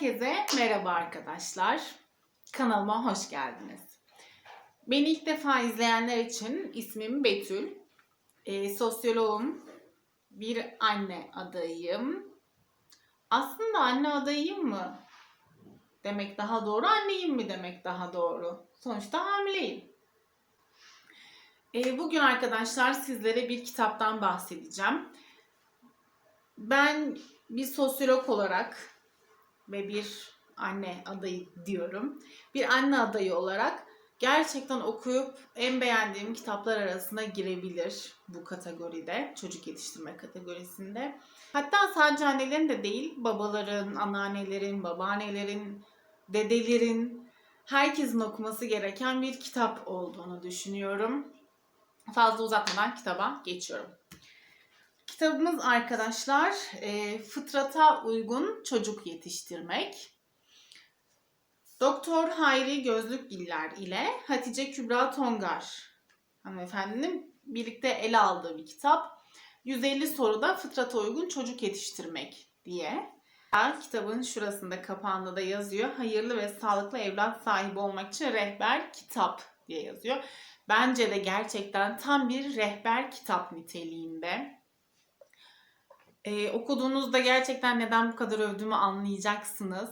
Herkese merhaba arkadaşlar. Kanalıma hoş geldiniz. Beni ilk defa izleyenler için ismim Betül. Ee, sosyoloğum, bir anne adayım. Aslında anne adayım mı demek daha doğru, anneyim mi demek daha doğru? Sonuçta hamileyim. Ee, bugün arkadaşlar sizlere bir kitaptan bahsedeceğim. Ben bir sosyolog olarak ve bir anne adayı diyorum. Bir anne adayı olarak gerçekten okuyup en beğendiğim kitaplar arasına girebilir bu kategoride. Çocuk yetiştirme kategorisinde. Hatta sadece annelerin de değil, babaların, anneannelerin, babaannelerin, dedelerin, herkesin okuması gereken bir kitap olduğunu düşünüyorum. Fazla uzatmadan kitaba geçiyorum. Kitabımız arkadaşlar e, fıtrata uygun çocuk yetiştirmek. Doktor Hayri Gözlükgiller ile Hatice Kübra Tongar hanımefendinin birlikte ele aldığı bir kitap. 150 soruda fıtrata uygun çocuk yetiştirmek diye. Kitabın şurasında kapağında da yazıyor. Hayırlı ve sağlıklı evlat sahibi olmak için rehber kitap diye yazıyor. Bence de gerçekten tam bir rehber kitap niteliğinde. Ee, okuduğunuzda gerçekten neden bu kadar övdüğümü anlayacaksınız.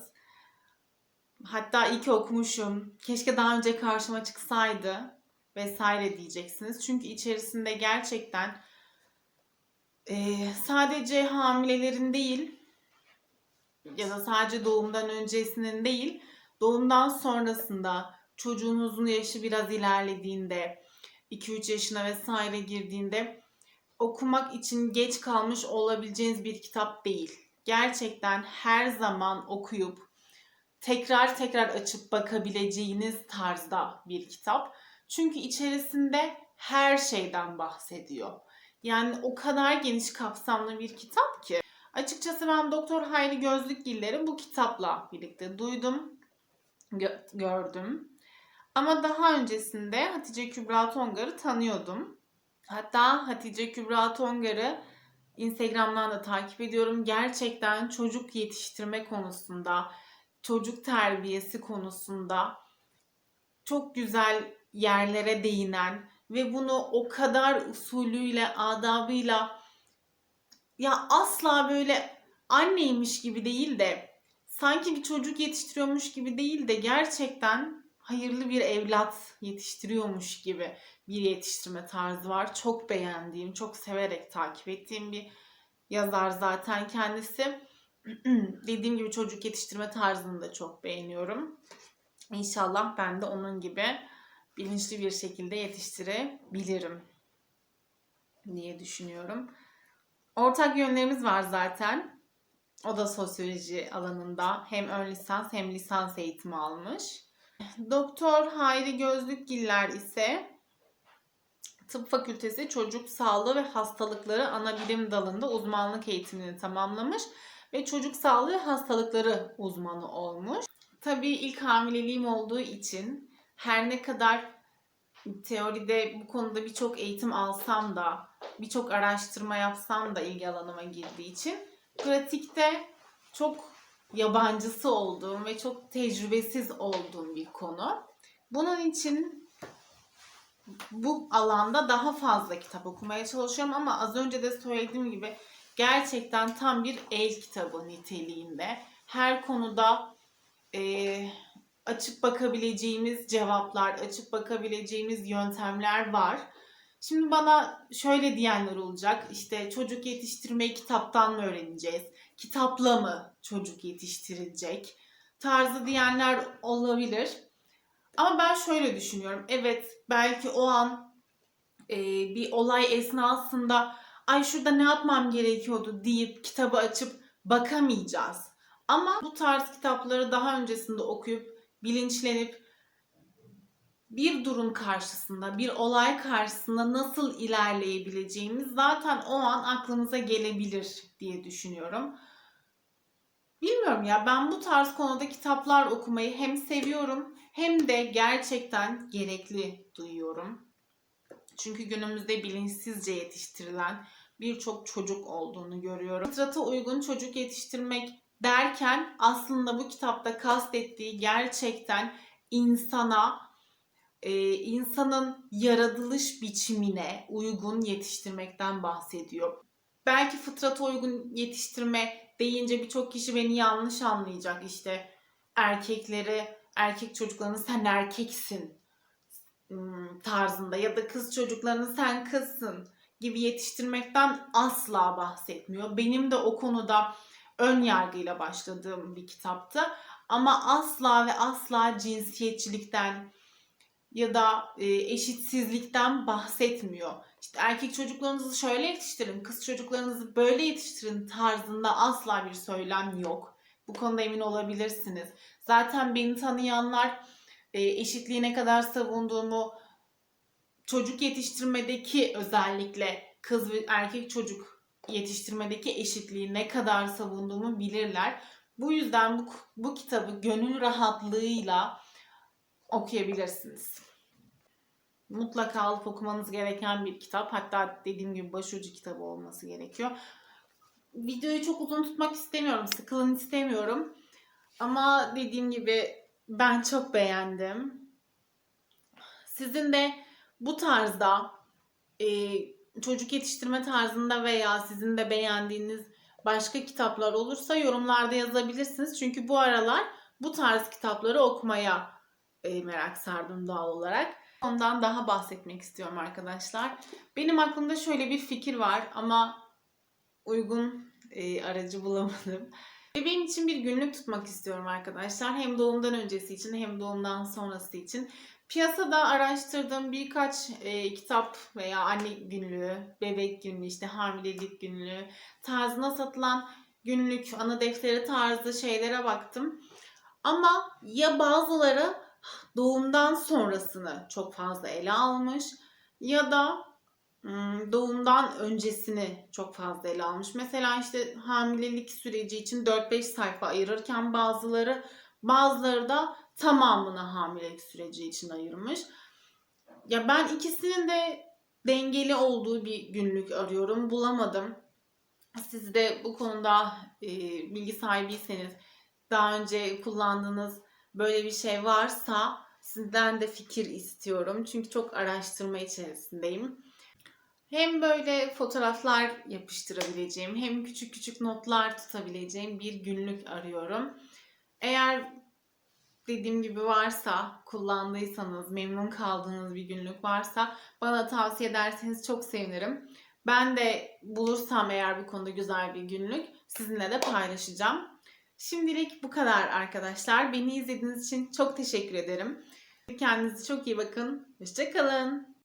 Hatta iyi ki okumuşum. Keşke daha önce karşıma çıksaydı vesaire diyeceksiniz. Çünkü içerisinde gerçekten e, sadece hamilelerin değil ya da sadece doğumdan öncesinin değil, doğumdan sonrasında çocuğunuzun yaşı biraz ilerlediğinde, 2-3 yaşına vesaire girdiğinde okumak için geç kalmış olabileceğiniz bir kitap değil. Gerçekten her zaman okuyup tekrar tekrar açıp bakabileceğiniz tarzda bir kitap. Çünkü içerisinde her şeyden bahsediyor. Yani o kadar geniş kapsamlı bir kitap ki. Açıkçası ben Doktor Hayri Gözlükgiller'i bu kitapla birlikte duydum, gö- gördüm. Ama daha öncesinde Hatice Kübra Tongar'ı tanıyordum. Hatta Hatice Kübra Tongar'ı Instagram'dan da takip ediyorum. Gerçekten çocuk yetiştirme konusunda, çocuk terbiyesi konusunda çok güzel yerlere değinen ve bunu o kadar usulüyle, adabıyla ya asla böyle anneymiş gibi değil de sanki bir çocuk yetiştiriyormuş gibi değil de gerçekten hayırlı bir evlat yetiştiriyormuş gibi bir yetiştirme tarzı var. Çok beğendiğim, çok severek takip ettiğim bir yazar zaten kendisi. Dediğim gibi çocuk yetiştirme tarzını da çok beğeniyorum. İnşallah ben de onun gibi bilinçli bir şekilde yetiştirebilirim diye düşünüyorum. Ortak yönlerimiz var zaten. O da sosyoloji alanında hem ön lisans hem lisans eğitimi almış. Doktor Hayri Gözlükgiller ise Tıp Fakültesi Çocuk Sağlığı ve Hastalıkları Anabilim dalında uzmanlık eğitimini tamamlamış ve çocuk sağlığı hastalıkları uzmanı olmuş. Tabii ilk hamileliğim olduğu için her ne kadar teoride bu konuda birçok eğitim alsam da, birçok araştırma yapsam da ilgi alanıma girdiği için pratikte çok yabancısı olduğum ve çok tecrübesiz olduğum bir konu. Bunun için bu alanda daha fazla kitap okumaya çalışıyorum ama az önce de söylediğim gibi gerçekten tam bir el kitabı niteliğinde. Her konuda e, açıp bakabileceğimiz cevaplar, açıp bakabileceğimiz yöntemler var. Şimdi bana şöyle diyenler olacak. İşte çocuk yetiştirmeyi kitaptan mı öğreneceğiz? Kitapla mı çocuk yetiştirilecek? Tarzı diyenler olabilir. Ama ben şöyle düşünüyorum. Evet belki o an e, bir olay esnasında ay şurada ne yapmam gerekiyordu deyip kitabı açıp bakamayacağız. Ama bu tarz kitapları daha öncesinde okuyup bilinçlenip bir durum karşısında, bir olay karşısında nasıl ilerleyebileceğimiz zaten o an aklımıza gelebilir diye düşünüyorum. Bilmiyorum ya ben bu tarz konuda kitaplar okumayı hem seviyorum hem de gerçekten gerekli duyuyorum. Çünkü günümüzde bilinçsizce yetiştirilen birçok çocuk olduğunu görüyorum. Fıtrata uygun çocuk yetiştirmek derken aslında bu kitapta kastettiği gerçekten insana e, insanın yaratılış biçimine uygun yetiştirmekten bahsediyor. Belki fıtrata uygun yetiştirme deyince birçok kişi beni yanlış anlayacak işte erkekleri, erkek çocuklarını sen erkeksin ım, tarzında ya da kız çocuklarını sen kızsın gibi yetiştirmekten asla bahsetmiyor. Benim de o konuda ön yargıyla başladığım bir kitaptı. Ama asla ve asla cinsiyetçilikten ya da e, eşitsizlikten bahsetmiyor. İşte erkek çocuklarınızı şöyle yetiştirin, kız çocuklarınızı böyle yetiştirin tarzında asla bir söylem yok. Bu konuda emin olabilirsiniz. Zaten beni tanıyanlar e, eşitliği ne kadar savunduğumu, çocuk yetiştirmedeki özellikle kız ve erkek çocuk yetiştirmedeki eşitliği ne kadar savunduğumu bilirler. Bu yüzden bu, bu kitabı gönül rahatlığıyla okuyabilirsiniz. Mutlaka alıp okumanız gereken bir kitap. Hatta dediğim gibi başucu kitabı olması gerekiyor. Videoyu çok uzun tutmak istemiyorum. Sıkılın istemiyorum. Ama dediğim gibi ben çok beğendim. Sizin de bu tarzda e, çocuk yetiştirme tarzında veya sizin de beğendiğiniz başka kitaplar olursa yorumlarda yazabilirsiniz. Çünkü bu aralar bu tarz kitapları okumaya e, merak sardım doğal olarak. Ondan daha bahsetmek istiyorum arkadaşlar. Benim aklımda şöyle bir fikir var ama uygun e, aracı bulamadım. Bebeğim için bir günlük tutmak istiyorum arkadaşlar. Hem doğumdan öncesi için hem doğumdan sonrası için. Piyasada araştırdığım birkaç e, kitap veya anne günlüğü, bebek günlüğü, işte hamilelik günlüğü tarzına satılan günlük, ana defteri tarzı şeylere baktım. Ama ya bazıları doğumdan sonrasını çok fazla ele almış ya da doğumdan öncesini çok fazla ele almış. Mesela işte hamilelik süreci için 4-5 sayfa ayırırken bazıları bazıları da tamamını hamilelik süreci için ayırmış. Ya ben ikisinin de dengeli olduğu bir günlük arıyorum. Bulamadım. Siz de bu konuda e, bilgi sahibiyseniz daha önce kullandığınız böyle bir şey varsa sizden de fikir istiyorum. Çünkü çok araştırma içerisindeyim. Hem böyle fotoğraflar yapıştırabileceğim hem küçük küçük notlar tutabileceğim bir günlük arıyorum. Eğer dediğim gibi varsa, kullandıysanız, memnun kaldığınız bir günlük varsa bana tavsiye ederseniz çok sevinirim. Ben de bulursam eğer bu konuda güzel bir günlük sizinle de paylaşacağım. Şimdilik bu kadar arkadaşlar. Beni izlediğiniz için çok teşekkür ederim. Kendinize çok iyi bakın. Hoşçakalın.